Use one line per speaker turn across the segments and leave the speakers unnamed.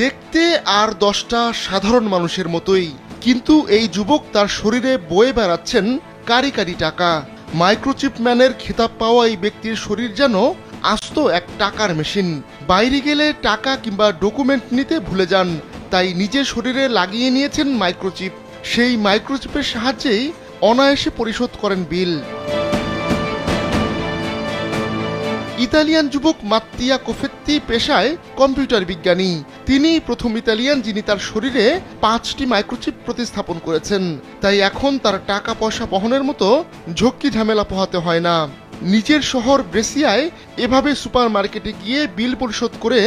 দেখতে আর দশটা সাধারণ মানুষের মতোই। কিন্তু এই যুবক তার শরীরে বয়ে বেড়াচ্ছেন কারি কারি টাকা। মাইক্রোচিপ ম্যানের খেতাব পাওয়া এই ব্যক্তির শরীর যেন আস্ত এক টাকার মেশিন। বাইরে গেলে টাকা কিংবা ডকুমেন্ট নিতে ভুলে যান, তাই নিজের শরীরে লাগিয়ে নিয়েছেন মাইক্রোচিপ। সেই মাইক্রোচিপের সাহায্যেই অনায়াসে পরিশোধ করেন বিল। ইতালিয়ান যুবক মাত্তিয়া কোফেত্তি পেশায় কম্পিউটার বিজ্ঞানী। তিনি প্রথম ইতালিয়ান যিনি তার শরীরে পাঁচটি মাইক্রোচিপ প্রতিস্থাপন করেছেন। তাই এখন তার টাকা পয়সা বহনের মতো ঝক্কি ঝামেলা পোহাতে হয় না। নিজের শহর ব্রেসিয়ায় এভাবে সুপার মার্কেটে গিয়ে বিল পরিশোধ করে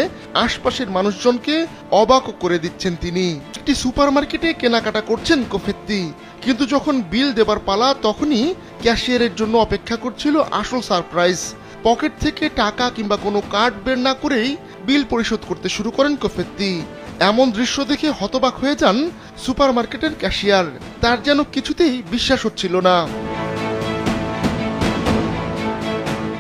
আশপাশের মানুষজনকে অবাক করে দিচ্ছেন তিনি। একটি সুপার মার্কেটে কেনাকাটা করছেন কোফেত্তি। কিন্তু যখন বিল দেবার পালা, তখনই ক্যাশিয়ারের জন্য অপেক্ষা করছিল আসল সারপ্রাইজ। পকেট থেকে টাকা কিংবা কোনো কার্ড বের না করেই বিল পরিশোধ করতে শুরু করেন কোফেত্তি। এমন দৃশ্য দেখে হতবাক হয়ে যান সুপারমার্কেটের ক্যাশিয়ার। তার যেন কিছুতেই বিশ্বাস হচ্ছিল না।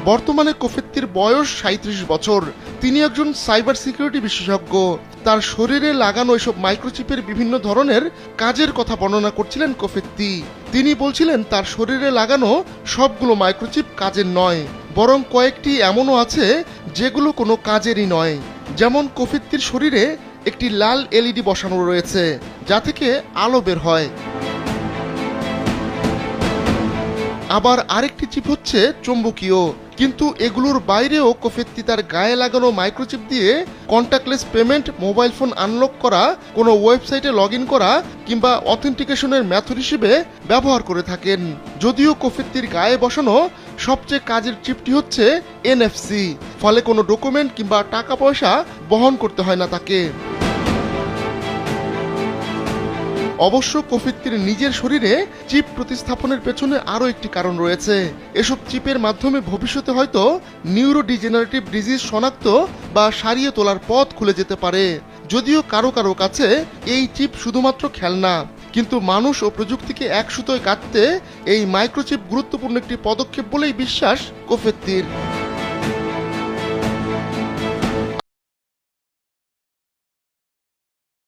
বর্তমানে কোফেত্তির বয়স সাঁত্রিশ বছর। তিনি একজন সাইবার সিকিউরিটি বিশেষজ্ঞ। তার শরীরে লাগানো এসব মাইক্রোচিপের বিভিন্ন ধরনের কাজের কথা বর্ণনা করছিলেন কোফেত্তি। তিনি বলছিলেন, তার শরীরে লাগানো সবগুলো মাইক্রোচিপ কাজের নয়। বরং কয়েকটি এমনও আছে যেগুলো কোনো কাজেরই নয়। যেমন কফিত্তির শরীরে একটি লাল এলইডি বসানো রয়েছে, যা থেকে আলো বের হয়। আবার আরেকটি চিপ হচ্ছে চুম্বকীয় কিন্তু এগুলোর বাইরেও কোফেত্তি তার গায়ে লাগানো মাইক্রোচিপ দিয়ে contactless payment mobile phone unlock করা, কোনো ওয়েবসাইটে লগ করা কিংবা অথেন্টিকেশনের মেথড হিসেবে ব্যবহার করে থাকেন। যদিও কোফেত্তির গায়ে বসানো সবচেয়ে কাজের চিপটি হচ্ছে এনএফসি ফলে কোনো ডকুমেন্ট কিংবা টাকা পয়সা বহন করতে হয় না তাকে। অবশ্য কফিত্তির নিজের শরীরে চিপ প্রতিস্থাপনের পেছনে আরও একটি কারণ রয়েছে। এসব চিপের মাধ্যমে ভবিষ্যতে হয়তো নিউরো ডিজেনারেটিভ ডিজিজ শনাক্ত বা সারিয়ে তোলার পথ খুলে যেতে পারে। যদিও কারও কারও কাছে এই চিপ শুধুমাত্র খেলনা, কিন্তু মানুষ ও প্রযুক্তিকে এক সুতোয় কাটতে এই মাইক্রোচিপ গুরুত্বপূর্ণ একটি পদক্ষেপ বলেই বিশ্বাস কোফেত্তির